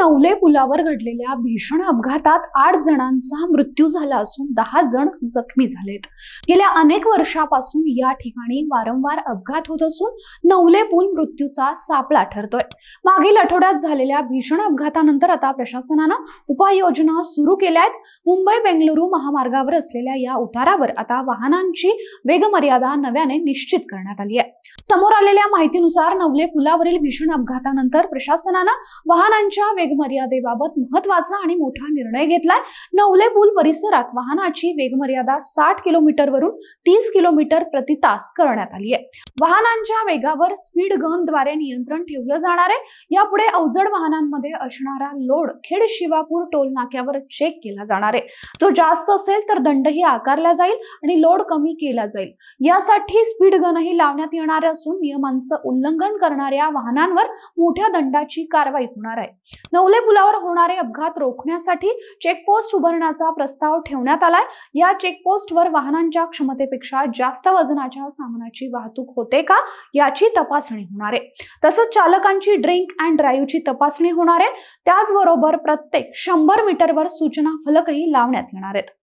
नवले पुलावर घडलेल्या भीषण अपघातात आठ जणांचा मृत्यू झाला असून दहा जण जखमी झालेत. गेल्या अनेक वर्षापासून या ठिकाणी वारंवार अपघात होत असून नवले पूल मृत्यूचा सापळा ठरतोय. मागील आठवड्यात झालेल्या भीषण अपघातानंतर आता प्रशासनानं उपाययोजना सुरू केल्या आहेत मुंबई बेंगलुरू महामार्गावर असलेल्या या उतारावर आता वाहनांची वेगमर्यादा नव्याने निश्चित करण्यात आली आहे. समोर आलेल्या माहितीनुसार नवले पुलावरील भीषण अपघातानंतर प्रशासनानं वाहनांच्या वेगमर्यादेबाबत महत्त्वाचा आणि मोठा निर्णय घेतलाय. नवले पूल परिसरात वाहनाची वेगमर्यादा साठ किलोमीटरवरून तीस किलोमीटर प्रति तास करण्यात आली आहे वाहनांच्या वेगावर स्पीड गनद्वारे नियंत्रण ठेवलं जाणार आहे. यापुढे अवजड वाहनांमध्ये असणारा लोड खेड शिवापूर टोल नाक्यावर चेक केला जाणार आहे. जो जास्त असेल तर दंडही आकारला जाईल आणि लोड कमी केला जाईल. यासाठी स्पीड गनही लावण्यात येणार असून नियमांचं उल्लंघन करणाऱ्या वाहनांवर मोठ्या दंडाची कारवाई होणार आहे. नवले पुलावर होणारे अपघात रोखण्यासाठी चेकपोस्ट उभारण्याचा प्रस्ताव ठेवण्यात आलाय. या चेकपोस्टवर वाहनांच्या क्षमतेपेक्षा जास्त वजनाच्या सामानाची वाहतूक होते का याची तपासणी होणार आहे. तसंच चालकांची ड्रिंक अँड ड्राईव्हची तपासणी होणार आहे. त्याचबरोबर प्रत्येक शंभर मीटरवर सूचना फलकही लावण्यात येणार आहेत.